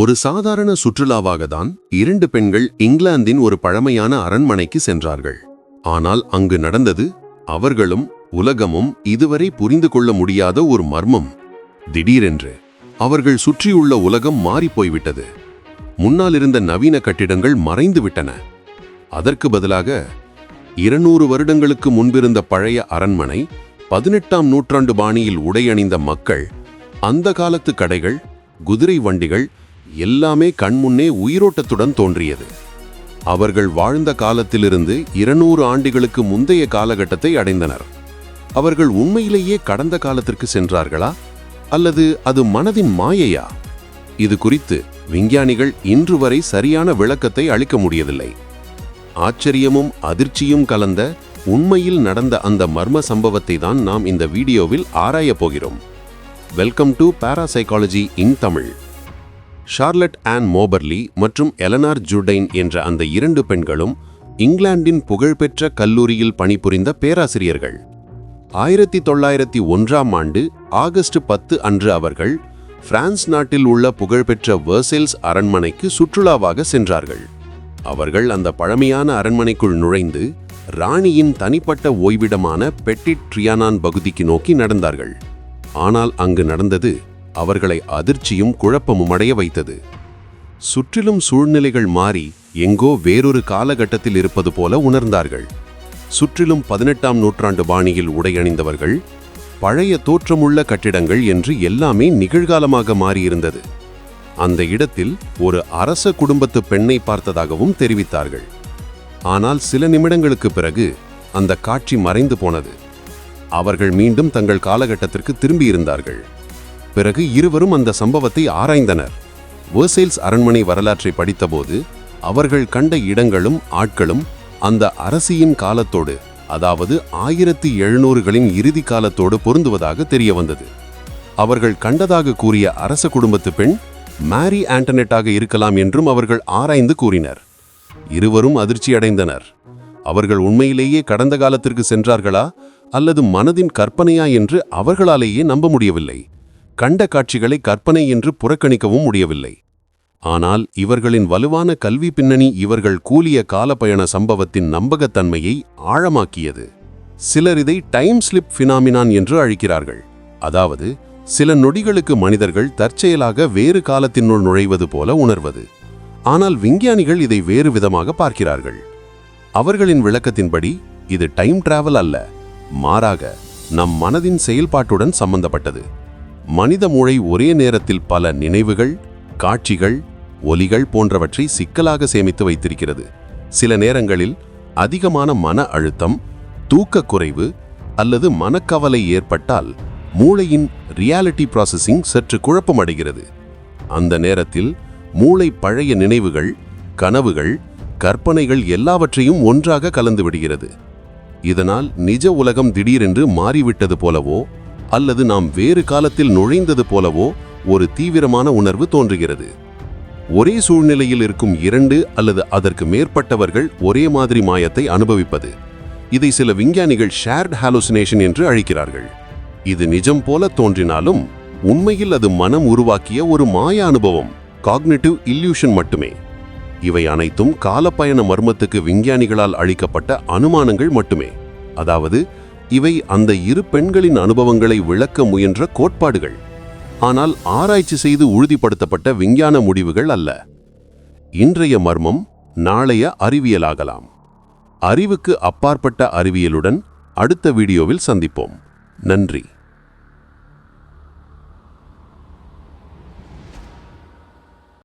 ஒரு சாதாரண சுற்றுலாவாக தான் இரண்டு பெண்கள் இங்கிலாந்தின் ஒரு பழமையான அரண்மனைக்கு சென்றார்கள். ஆனால் அங்கு நடந்தது அவர்களும் உலகமும் இதுவரை புரிந்து கொள்ள முடியாத ஒரு மர்மம். திடீரென்று அவர்கள் சுற்றியுள்ள உலகம் மாறிப்போய்விட்டது முன்னால் இருந்த நவீன கட்டிடங்கள் மறைந்து விட்டன. அதற்கு பதிலாக இருநூறு வருடங்களுக்கு முன்பிருந்த பழைய அரண்மனை பதினெட்டாம் நூற்றாண்டு பாணியில் உடையணிந்த மக்கள் அந்த காலத்து கடைகள் குதிரை வண்டிகள் எல்லாமே கண்முன்னே உயிரோட்டத்துடன் தோன்றியது. அவர்கள் வாழ்ந்த காலத்திலிருந்து இருநூறு ஆண்டுகளுக்கு முந்தைய காலகட்டத்தை அடைந்தனர். அவர்கள் உண்மையிலேயே கடந்த காலத்திற்கு சென்றார்களா? அல்லது அது மனதின் மாயையா? இது குறித்து விஞ்ஞானிகள் இன்று வரை சரியான விளக்கத்தை அளிக்க முடியவில்லை. ஆச்சரியமும் அதிர்ச்சியும் கலந்த உண்மையில் நடந்த அந்த மர்ம சம்பவத்தை தான் நாம் இந்த வீடியோவில் ஆராயப் போகிறோம். Welcome to parapsychology in Tamil Charlotte Anne Moberly மற்றும் எலனார் ஜூடைன் என்ற அந்த இரண்டு பெண்களும் இங்கிலாந்தின் புகழ்பெற்ற கல்லூரியில் பணிபுரிந்த பேராசிரியர்கள். ஆயிரத்தி தொள்ளாயிரத்தி ஒன்றாம் ஆண்டு ஆகஸ்ட் பத்து அன்று அவர்கள் பிரான்ஸ் நாட்டில் உள்ள புகழ்பெற்ற வெர்செல்ஸ் அரண்மனைக்கு சுற்றுலாவாக சென்றார்கள். அவர்கள் அந்த பழமையான அரண்மனைக்குள் நுழைந்து ராணியின் தனிப்பட்ட ஓய்விடமான பெட்டிட் ட்ரியானான் பகுதிக்கு நோக்கி நடந்தார்கள். ஆனால் அங்கு நடந்தது அவர்களை அதிர்ச்சியும் குழப்பமும் அடைய வைத்தது. சுற்றிலும் சூழ்நிலைகள் மாறி எங்கோ வேறொரு காலகட்டத்தில் இருப்பது போல உணர்ந்தார்கள். சுற்றிலும் பதினெட்டாம் நூற்றாண்டு பாணியில் உடையணிந்தவர்கள் பழைய தோற்றமுள்ள கட்டிடங்கள் என்று எல்லாமே நிகழ்காலமாக மாறியிருந்தது. அந்த இடத்தில் ஒரு அரச குடும்பத்து பெண்ணை பார்த்ததாகவும் தெரிவித்தார்கள். ஆனால் சில நிமிடங்களுக்கு பிறகு அந்த காட்சி மறைந்து போனது. அவர்கள் மீண்டும் தங்கள் காலகட்டத்திற்கு திரும்பியிருந்தார்கள் பிறகு இருவரும் அந்த சம்பவத்தை ஆராய்ந்தனர். வேர்சேல்ஸ் அரண்மனை வரலாற்றை படித்தபோது அவர்கள் கண்ட இடங்களும் ஆட்களும் அந்த அரசியின் காலத்தோடு அதாவது ஆயிரத்தி எழுநூறுகளின் இறுதி காலத்தோடு பொருந்துவதாக தெரிய வந்தது அவர்கள் கண்டதாக கூறிய அரச குடும்பத்து பெண் மேரி ஆண்டனெட்டாக இருக்கலாம் என்றும் அவர்கள் ஆராய்ந்து கூறினர். இருவரும் அதிர்ச்சியடைந்தனர் அவர்கள் உண்மையிலேயே கடந்த காலத்திற்கு சென்றார்களா அல்லது மனதின் கற்பனையா என்று அவர்களாலேயே நம்ப முடியவில்லை. கண்ட காட்சிகளை கற்பனை என்று புறக்கணிக்கவும் முடியவில்லை. ஆனால் இவர்களின் வலுவான கல்வி பின்னணி இவர்கள் கூலிய காலப்பயண சம்பவத்தின் நம்பகத்தன்மையை ஆழமாக்கியது. சிலர் இதை டைம் ஸ்லிப் ஃபினாமினான் என்று அழைக்கிறார்கள். அதாவது சில நொடிகளுக்கு மனிதர்கள் தற்செயலாக வேறு காலத்தினுள் நுழைவது போல உணர்வது. ஆனால் விஞ்ஞானிகள் இதை வேறு விதமாக பார்க்கிறார்கள். அவர்களின் விளக்கத்தின்படி இது டைம் டிராவல் அல்ல. மாறாக நம் மனதின் செயல்பாட்டுடன் சம்பந்தப்பட்டது. மனித மூளை ஒரே நேரத்தில் பல நினைவுகள் காட்சிகள் ஒலிகள் போன்றவற்றை சிக்கலாக சேமித்து வைத்திருக்கிறது. சில நேரங்களில் அதிகமான மன அழுத்தம் தூக்கக் குறைவு அல்லது மனக்கவலை ஏற்பட்டால் மூளையின் ரியாலிட்டி ப்ராசஸிங் சற்று குழப்பமடைகிறது. அந்த நேரத்தில் மூளை பழைய நினைவுகள் கனவுகள் கற்பனைகள் எல்லாவற்றையும் ஒன்றாக கலந்து விடுகிறது. இதனால் நிஜ உலகம் திடீரென்று மாறிவிட்டது போலவோ அல்லது நாம் வேறு காலத்தில் நுழைந்தது போலவோ ஒரு தீவிரமான உணர்வு தோன்றுகிறது. ஒரே சூழ்நிலையில் இருக்கும் இரண்டு அல்லது அதற்கு மேற்பட்டவர்கள் ஒரே மாதிரி மாயத்தை அனுபவிப்பது. இதை சில விஞ்ஞானிகள் ஷேர்ட் ஹாலுசினேஷன் என்று அழைக்கிறார்கள். இது நிஜம் போல தோன்றினாலும் உண்மையில் அது மனம் உருவாக்கிய ஒரு மாய அனுபவம் காக்னிட்டிவ் இல்யூஷன் மட்டுமே. இவை அனைத்தும் காலப்பயண மர்மத்துக்கு விஞ்ஞானிகளால் அளிக்கப்பட்ட அனுமானங்கள் மட்டுமே. அதாவது இவை அந்த இரு பெண்களின் அனுபவங்களை விளக்க முயன்ற கோட்பாடுகள். ஆனால் ஆராய்ச்சி செய்து உறுதிப்படுத்தப்பட்ட விஞ்ஞான முடிவுகள் அல்ல. இன்றைய மர்மம் நாளைய அறிவியலாகலாம். அறிவுக்கு அப்பாற்பட்ட அறிவியலுடன் அடுத்த வீடியோவில் சந்திப்போம். நன்றி.